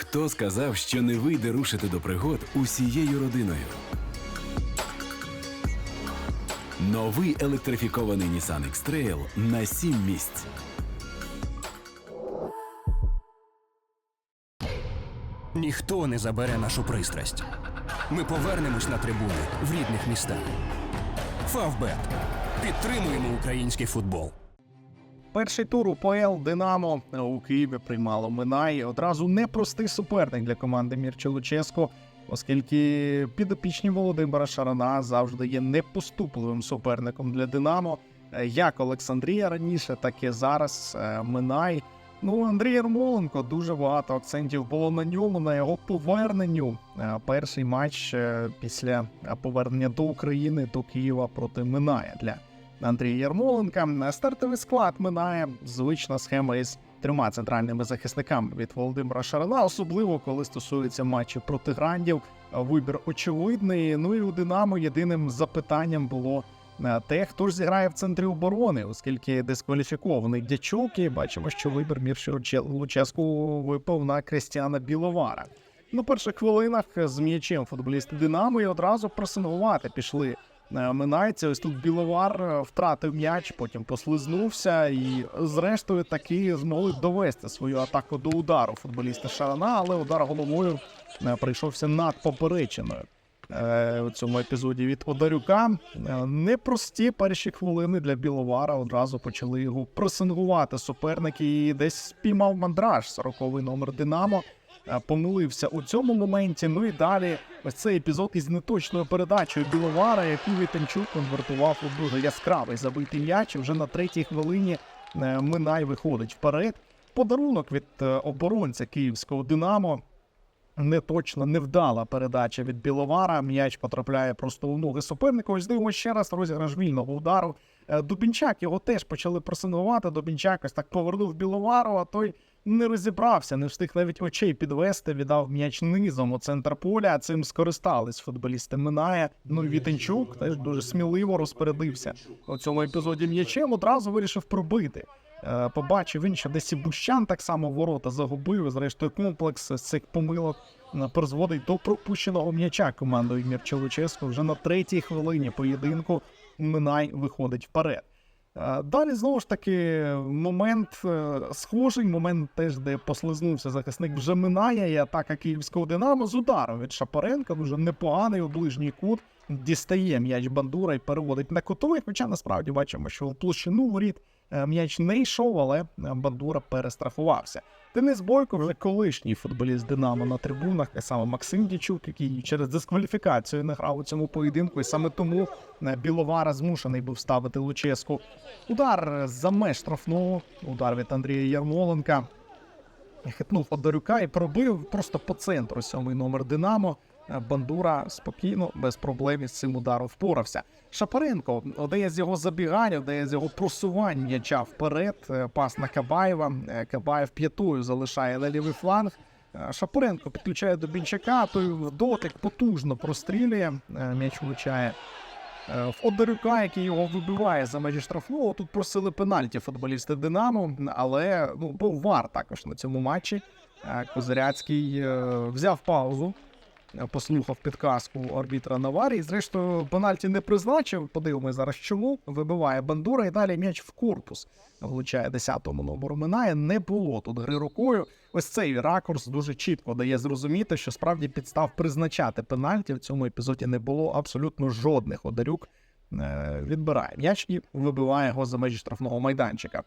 Хто сказав, що не вийде рушити до пригод усією родиною? Новий електрифікований Nissan X-Trail на 7 місць. Ніхто не забере нашу пристрасть. Ми повернемось на трибуни в рідних містах. Фавбет. Підтримуємо український футбол. Перший тур УПЛ Динамо у Києві приймало Минай. Одразу непростий суперник для команди Мірча Луческо, оскільки підопічні Володимира Шарана завжди є непоступливим суперником для Динамо. Е, Як Олександрія раніше, так і зараз е, Минай. Ну, Андрій Ярмоленко дуже багато акцентів було на ньому, на його поверненню. Е, Перший матч після повернення до України до Києва проти Миная для Андрія Ярмоленка. Стартовий склад минає звична схема із трьома центральними захисниками від Володимира Шарана, особливо коли стосується матчів проти грандів. Вибір очевидний. Ну і у Динамо єдиним запитанням було е, те, хто ж зіграє в центрі оборони, оскільки дискваліфікований дячук, і бачимо, що вибір Мірші Луческу випав на Крістіана Біловара. На перших хвилинах з м'ячем футболісти Динамо і одразу пресингувати пішли минається. Ось тут Біловар е, втратив м'яч, потім послизнувся, і зрештою таки змогли довести свою атаку до удару футболіста Шарана, але удар головою е, прийшовся над поперечиною. Е, У цьому епізоді від Одарюка Е, непрості перші хвилини для Біловара. Одразу почали його пресингувати суперники і десь спіймав мандраж 40-й номер Динамо. Е, Помилився у цьому моменті. Ну і далі ось цей епізод із неточною передачею Біловара, яку Вітенчук конвертував у дуже яскравий забитий м'яч. Вже на третій хвилині е, Минай виходить вперед. Подарунок від е, оборонця київського Динамо. Неточна, невдала передача від Біловара. М'яч потрапляє просто у ноги суперника. Ось дивимося ще раз розіграш вільного удару. Дубінчак його теж почали просинувати. Дубінчак ось так повернув Біловару, а той не розібрався, не встиг навіть очей підвести, віддав м'яч низом у центр поля. Цим скористались футболісти Минає. Ну Вітенчук теж дуже сміливо розпорядився у цьому епізоді м'ячем. Одразу вирішив пробити. Е, Побачив він, що десь і Бущан так само ворота загубив. Зрештою, комплекс з цих помилок е, призводить до пропущеного м'яча командою Мірча Луческо. Вже на третій хвилині поєдинку Минай виходить вперед. Далі знову ж таки момент е, схожий, момент теж, де послизнувся захисник вже минає, і атака київського Динамо з ударом від Шапаренка, дуже непоганий у ближній кут. Дістає м'яч бандура і переводить на кутовий. Хоча насправді бачимо, що в площину воріт е, м'яч не йшов, але е, бандура перестрахувався. Денис Бойко, вже колишній футболіст Динамо на трибунах, а саме Максим Дічук, який через дискваліфікацію не грав у цьому поєдинку, і саме тому е, Біловара змушений був ставити Луческу. Удар за меж штрафного, удар від Андрія Ярмоленка. Хитнув Одарюка і пробив просто по центру сьомий номер Динамо. Бандура спокійно, без проблем із цим ударом впорався. Шапаренко, одне з його забігань, одне з його просувань м'яча вперед. е, Пас на Кабаєва. Е, Кабаєв п'ятою залишає на лівий фланг. Е, Шапаренко підключає до Бінчака, той дотик потужно прострілює. М'яч влучає в який його вибиває за межі штрафного. Тут просили пенальті футболісти Динамо, але ну, був вар також на цьому матчі. Козиряцький взяв паузу, послухав підказку арбітра Наварі. Зрештою, пенальті не призначив. Подивимось зараз, чому вибиває бандура і далі м'яч в корпус. Влучає 10-му номеру. Минає. Не було тут гри рукою. Ось цей ракурс дуже чітко дає зрозуміти, що справді підстав призначати пенальті в цьому епізоді не було абсолютно жодних. Одарюк е, відбирає м'яч і вибиває його за межі штрафного майданчика.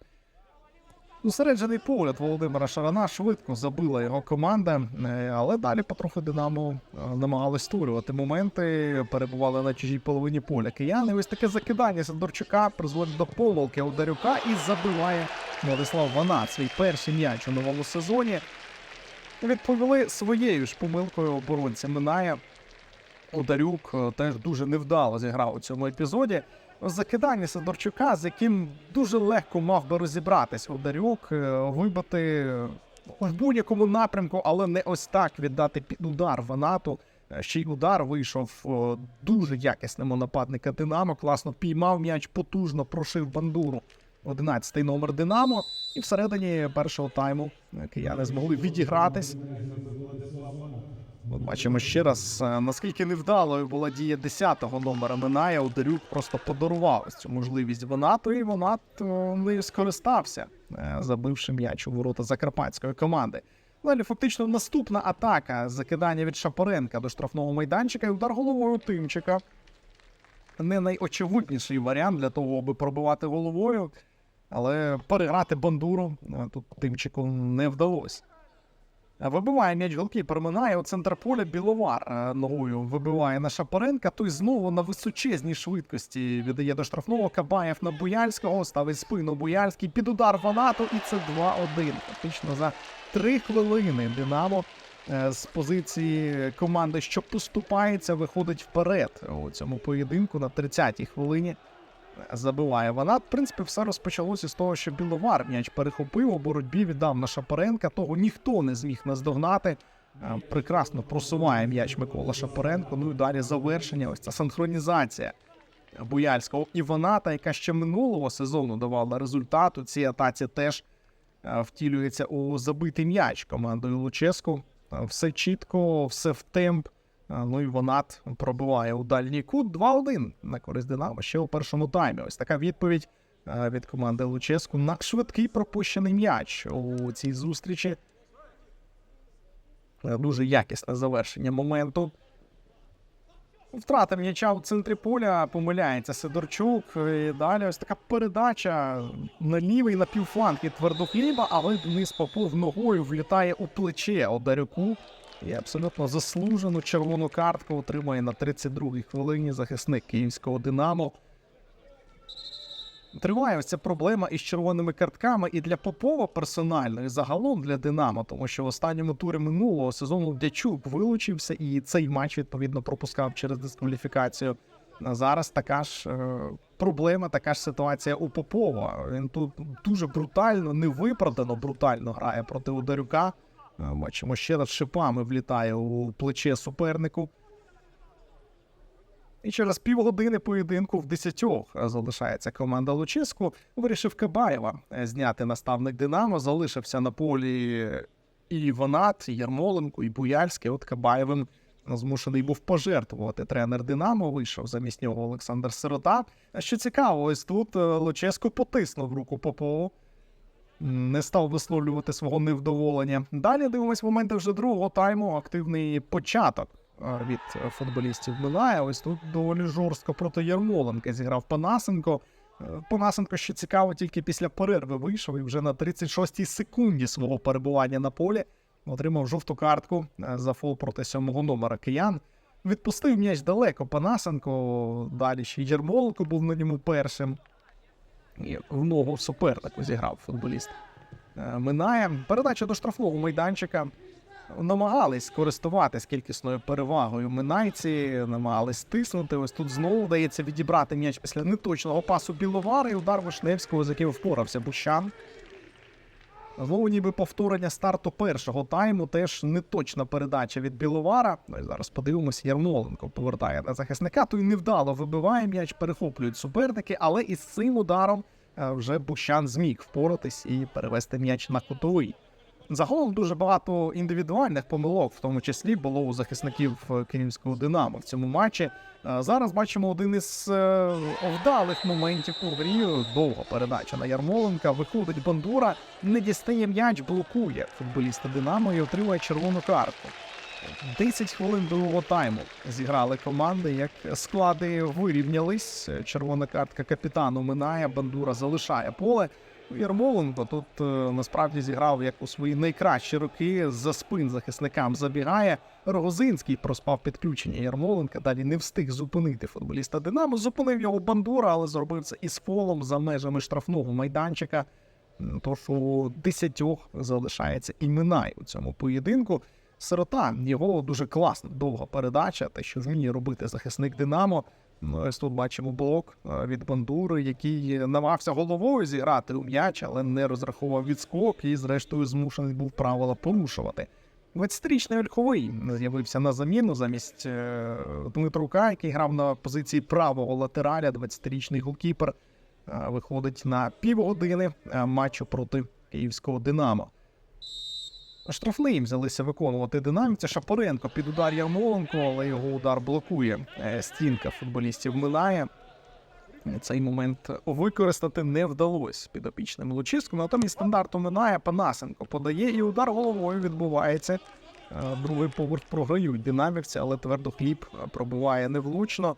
Усереджений погляд Володимира Шарана швидко забила його команда, е, але далі потроху Динамо е, намагалось створювати моменти, перебували на чужій половині поля. Кияни ось таке закидання Сидорчука призводить до помилки Ударюка і забиває Владислав Ванат свій перший м'яч у новому сезоні. Відповіли своєю ж помилкою оборонця Минає. Ударюк е, теж дуже невдало зіграв у цьому епізоді. Закидання Сидорчука, з яким дуже легко мав би розібратись Ударюк, е, вибити в будь-якому напрямку, але не ось так віддати під удар Ванату. Е, Ще й удар вийшов о, дуже якісним у нападника Динамо. Класно піймав м'яч, потужно прошив бандуру. 11-й номер Динамо. І всередині першого тайму е, кияни змогли відігратись. От бачимо ще раз, е, наскільки невдалою була дія 10-го номера Минає, Ударюк просто подарував цю можливість Вонату, і Вонат е, нею скористався, е, забивши м'яч у ворота закарпатської команди. Далі фактично наступна атака закидання від Шапоренка до штрафного майданчика і удар головою Тимчика. Не найочевидніший варіант для того, аби пробивати головою, але переграти бандуру тут Тимчику не вдалося. Вибиває м'яч голкіпер минає у центр поля Біловар е, ногою вибиває на Шапоренка. Той знову на височезній швидкості віддає до штрафного Кабаєв на Буяльського, ставить спину Буяльський під удар Ванату, і це 2-1. Фактично за три хвилини Динамо е, з позиції команди, що поступається, виходить вперед у цьому поєдинку на 30-й хвилині. Забиває вона. В принципі, все розпочалося з того, що Біловар м'яч перехопив у боротьбі, віддав на Шапоренка. Того ніхто не зміг наздогнати. Е, Прекрасно просуває м'яч Микола Шапоренко. Ну і далі завершення. Ось ця синхронізація Буяльського і Ваната, яка ще минулого сезону давала результат. У цій атаці теж е, втілюється у забитий м'яч командою Луческу. Е, Все чітко, все в темп. А, Ну і Вонат пробиває у дальній кут 2-1 на користь Динамо ще у першому таймі. Ось така відповідь е, від команди Луческу на швидкий пропущений м'яч у цій зустрічі. Е, Дуже якісне завершення моменту. Втрата м'яча в центрі поля, помиляється Сидорчук. І далі ось така передача на лівий на півфланг від твердохліба, але Денис Попов ногою влітає у плече Одарюку. І абсолютно заслужену червону картку отримує на 32-й хвилині захисник київського Динамо. Триває ось ця проблема із червоними картками і для Попова персонально, і загалом для Динамо, тому що в останньому турі минулого сезону Дячук вилучився і цей матч відповідно пропускав через дискваліфікацію. А зараз така ж е, проблема, така ж ситуація у Попова. Він тут дуже брутально, невиправдано брутально грає проти Ударюка. Е, Бачимо, ще раз шипами влітає у плече супернику. І через півгодини поєдинку в десятьох залишається команда Луческу. Вирішив Кабаєва е, зняти наставник Динамо. Залишився на полі і Ванат, і Ярмоленко, і Буяльський. От Кабаєвим змушений був пожертвувати тренер Динамо. Вийшов замість нього Олександр Сирота. Що цікаво, ось тут е, Луческо потиснув руку Попову. Не став висловлювати свого невдоволення. Далі дивимось моменти вже другого тайму. Активний початок е, від футболістів Минає. Ось тут доволі жорстко проти Ярмоленка зіграв Панасенко. Е, Панасенко ще цікаво, тільки після перерви вийшов і вже на 36-й секунді свого перебування на полі отримав жовту картку е, за фол проти сьомого номера киян. Відпустив м'яч далеко. Панасенко далі ще й був на ньому першим. І в ногу супернику зіграв футболіст. Е, Минає передача до штрафного майданчика. Намагались користуватись кількісною перевагою минайці, намагались тиснути. Ось тут знову вдається відібрати м'яч після неточного пасу Біловара і удар Вишневського, з яким впорався Бущан. Знову ніби повторення старту першого тайму, теж неточна передача від Біловара. Ну і зараз подивимося, Ярмоленко повертає на захисника. Той невдало вибиває м'яч, перехоплюють суперники, але із цим ударом е, вже Бущан зміг впоратись і перевести м'яч на кутовий. Загалом дуже багато індивідуальних помилок, в тому числі було у захисників е, київського Динамо в цьому матчі. Е, Зараз бачимо один із е, вдалих моментів у грі. Довга передача на Ярмоленка. Виходить Бандура, не дістає м'яч, блокує футболіста Динамо і отримує червону картку. 10 хвилин другого тайму зіграли команди. Як склади вирівнялись. Червона картка капітану минає. Бандура залишає поле. Ярмоленко тут е, насправді зіграв як у свої найкращі роки. За спин захисникам забігає. Рогозинський проспав підключення Ярмоленка. Далі не встиг зупинити футболіста Динамо. Зупинив його бандура, але зробив це із фолом за межами штрафного майданчика. Тож у десятьох залишається і Минай у цьому поєдинку. Сирота, його дуже класна довга передача, те, що вміє робити захисник Динамо. Ось тут бачимо блок е, від бандури, який намагався головою зіграти у м'яч, але не розрахував відскок і, зрештою, змушений був правила порушувати. 20-річний Ольховий з'явився на заміну замість е, Дмитрука, який грав на позиції правого латераля. 20-річний голкіпер е, виходить на півгодини матчу проти київського Динамо. Штрафний взялися виконувати динамівці. Шапоренко під удар Ярмоленко, але його удар блокує. Е, Стінка футболістів минає. Цей момент використати не вдалося підопічним Лучиську. Натомість стандарту минає Панасенко подає і удар головою відбувається. Е, Другий поверх програють динамівці, але твердохліб е, пробиває невлучно.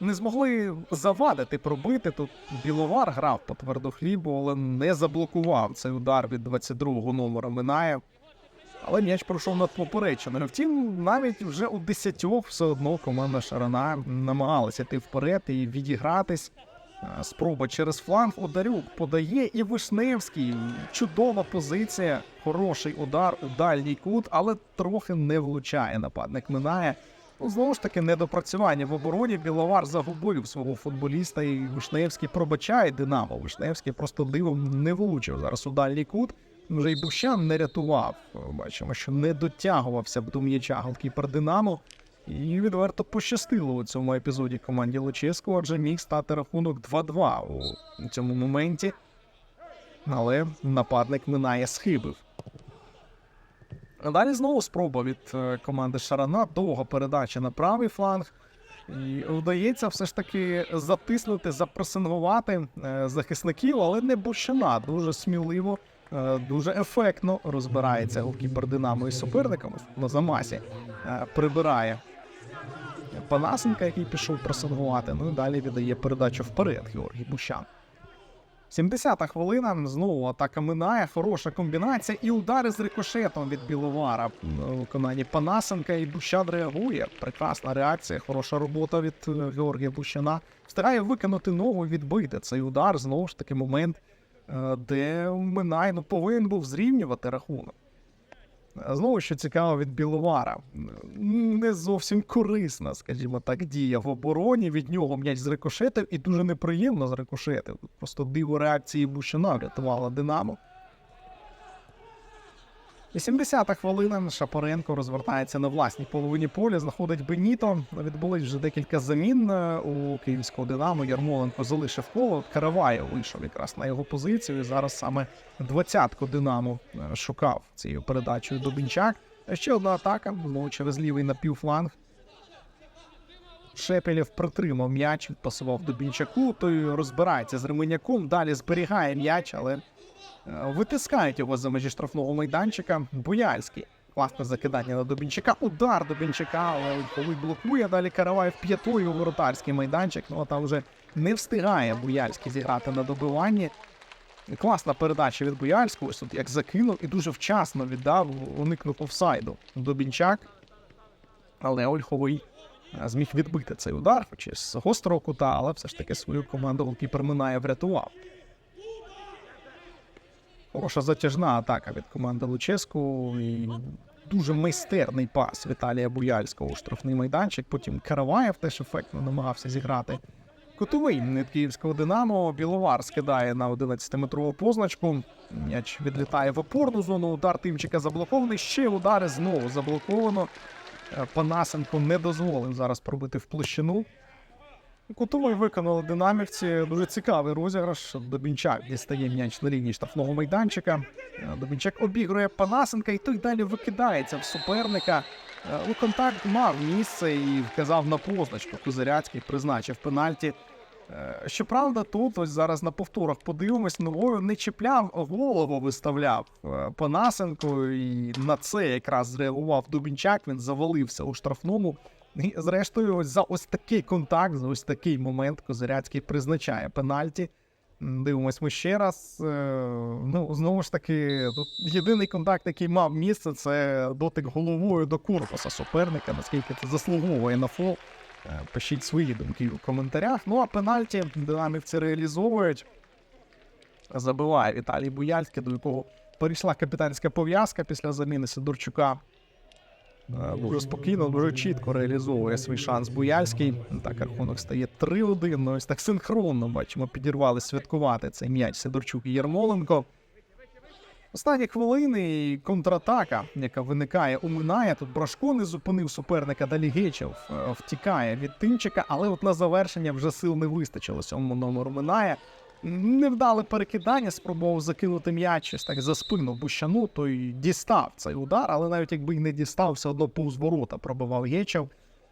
Не змогли завадити пробити. Тут Біловар грав по твердохлібу, але не заблокував цей удар від 22-го номера минає. Але м'яч пройшов над поперечиною. Втім, навіть вже у десятьох все одно команда Шарана намагалася йти вперед і відігратись. Спроба через фланг Одарюк подає і Вишневський. Чудова позиція, хороший удар у дальній кут, але трохи не влучає. Нападник минає. Ну, знову ж таки, недопрацювання в обороні. Біловар загубив свого футболіста, і Вишневський пробачає Динамо. Вишневський просто дивом не влучив зараз у дальній кут. Вже й Бущан не рятував. Бачимо, що не дотягувався до м'яча голкіпер Динамо. І відверто пощастило у цьому епізоді команді Луческу, адже міг стати рахунок 2-2 у цьому моменті. Але нападник минає схибив. Далі знову спроба від е, команди Шарана, довга передача на правий фланг. І вдається все ж таки затиснути, запресингувати е, захисників, але не Бущана. Дуже сміливо, е, дуже ефектно розбирається голкіпер Динамо із суперниками на замасі. Прибирає Панасенка, який пішов пресингувати. Ну і далі віддає передачу вперед Георгій Бущан. 70-та хвилина. Знову атака минає. Хороша комбінація і удари з рикошетом від Біловара. Виконанні Панасенка і Бущан реагує. Прекрасна реакція, хороша робота від е, Георгія Бущана. Встигає викинути ногу відбити цей удар. Знову ж таки, момент, е, де Минай ну, повинен був зрівнювати рахунок. Знову що цікаво від Біловара. Не зовсім корисна, скажімо так, дія в обороні. Від нього м'яч зрикошетив і дуже неприємно зрикошетив. Просто диво реакції Бущина врятувала Динамо. 80-та хвилина. Шапоренко розвертається на власній половині поля, знаходить Беніто. Відбулись вже декілька замін е, у київського Динамо. Ярмоленко залишив коло. Караваєв вийшов якраз на його позицію. І зараз саме двадцятку Динамо е, шукав цією передачею Дубінчак. Ще одна атака, знову через лівий напівфланг. Шепелєв притримав м'яч, пасував Дубінчаку, той розбирається з Ременяком, далі зберігає м'яч, але витискають його за межі штрафного майданчика. Буяльський. Класне закидання на Дубінчака. Удар Дубінчака, але коли блокує, далі Караваєв п'ятою у воротарський майданчик. Ну а там вже не встигає Буяльський зіграти на добиванні. Класна передача від Буяльського, ось тут як закинув і дуже вчасно віддав, уникнув офсайду Дубінчак. Але Ольховий е, зміг відбити цей удар, хоч з гострого кута, але все ж таки свою команду голкіпер Минає врятував. Хороша затяжна атака від команди Луческу і дуже майстерний пас Віталія Буяльського у штрафний майданчик. Потім Караваєв теж ефектно намагався зіграти. Кутовий від київського Динамо. Біловар скидає на 11-метрову позначку. М'яч відлітає в опорну зону. Удар Тимчика заблокований. Ще удари знову заблоковано. Е, Панасенко не дозволив зараз пробити в площину. Кутовий виконали динамівці. Дуже цікавий розіграш. Добінчак дістає м'яч на лінії штрафного майданчика. Добінчак обігрує Панасенка і той далі викидається в суперника. Е, Ну, контакт мав місце і вказав на позначку. Кузиряцький призначив пенальті. Е, Щоправда, тут ось зараз на повторах подивимось, ногою не чіпляв, голову виставляв е, Панасенко, і на це якраз зреагував Дубінчак. Він завалився у штрафному. І зрештою, ось за ось такий контакт, за ось такий момент Козиряцький призначає пенальті. Дивимось ми ще раз. Е, Ну, знову ж таки, тут єдиний контакт, який мав місце, це дотик головою до корпуса суперника. Наскільки це заслуговує на фол. Е, Пишіть свої думки у коментарях. Ну а пенальті динамівці реалізовують. Забиває Віталій Буяльський, до якого перейшла капітанська пов'язка після заміни Сидорчука. Дуже спокійно, дуже чітко реалізовує свій шанс Буяльський. Так, рахунок стає 3-1. Ну, ось так синхронно бачимо, підірвали святкувати цей м'яч Сидорчук і Ярмоленко. Останні хвилини і контратака, яка виникає у Минає. Тут Брашко не зупинив суперника. Далі Гечев е, втікає від Тимчика, але от на завершення вже сил не вистачило сьомому номеру Минає. Невдале перекидання, спробував закинути м'яч так за спину Бущану, той дістав цей удар, але навіть якби й не дістав, все одно повз ворота пробивав Єчев.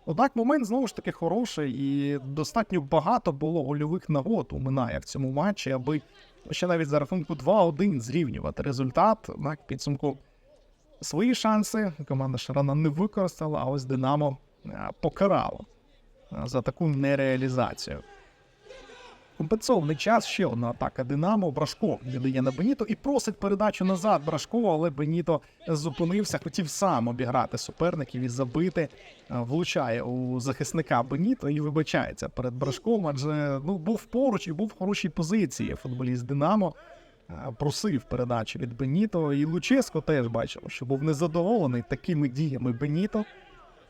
Однак момент знову ж таки хороший, і достатньо багато було гольових нагод у Миная в цьому матчі, аби ще навіть за рахунку 2-1 зрівнювати результат. Однак підсумку свої шанси команда Шарана не використала, а ось Динамо покарало за таку нереалізацію. Компенсований час, ще одна атака Динамо. Брашко віддає на Беніто і просить передачу назад Брашко, але Беніто зупинився, хотів сам обіграти суперників і забити. Е, Влучає у захисника Беніто і вибачається перед Брашком, адже ну був поруч і був в хорошій позиції футболіст Динамо. Е, Просив передачі від Беніто, і Луческо теж бачив, що був незадоволений такими діями Беніто.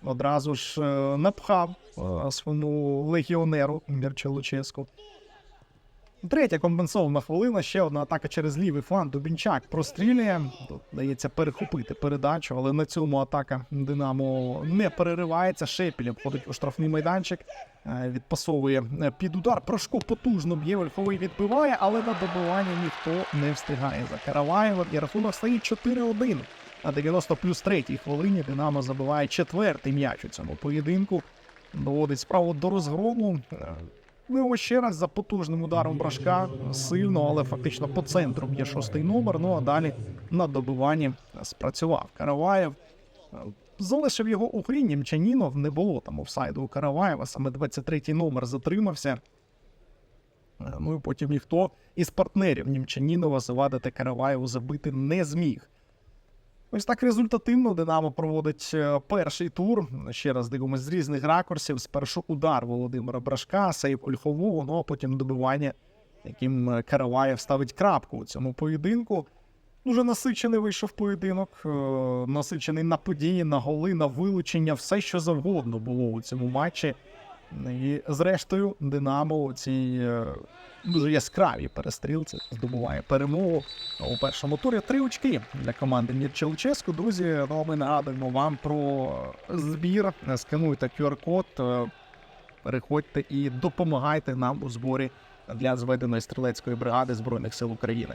Одразу ж е, напхав своєму легіонеру Мірча Луческу. Третя компенсована хвилина, ще одна атака через лівий фланг. Дубінчак прострілює. Дається перехопити передачу, але на цьому атака Динамо не переривається. Шепіль входить у штрафний майданчик, е, відпасовує е, під удар. Прошко потужно б'є, Вольфовий відбиває, але на добивання ніхто не встигає за Караваєвим. І рахунок стоїть 4-1. На 90 плюс третій хвилині Динамо забиває четвертий м'яч у цьому поєдинку. Доводить справу до розгрому. Ну, ще раз за потужним ударом брашка сильно, але фактично по центру б'є шостий номер. Ну а далі на добиванні спрацював Караваєв. Залишив його у грі Німчанінов, не було там офсайду у Караваєва, саме 23-й номер затримався. Ну і потім ніхто із партнерів Німчанінова завадити Караваєву забити не зміг. Ось так результативно Динамо проводить е, перший тур. Ще раз дивимося з різних ракурсів. Спершу удар Володимира Брашка, сейв Ольхового, ну а потім добивання, яким е, Караваєв ставить крапку у цьому поєдинку. Дуже насичений вийшов поєдинок, е, насичений на події, на голи, на вилучення, все що завгодно було у цьому матчі. І зрештою, Динамо у цій е, дуже яскравій перестрілці здобуває перемогу у першому турі. Три очки для команди Нірчелческу. Друзі, ну ми нагадуємо вам про збір. Скануйте QR-код, е, переходьте і допомагайте нам у зборі для зведеної стрілецької бригади Збройних сил України.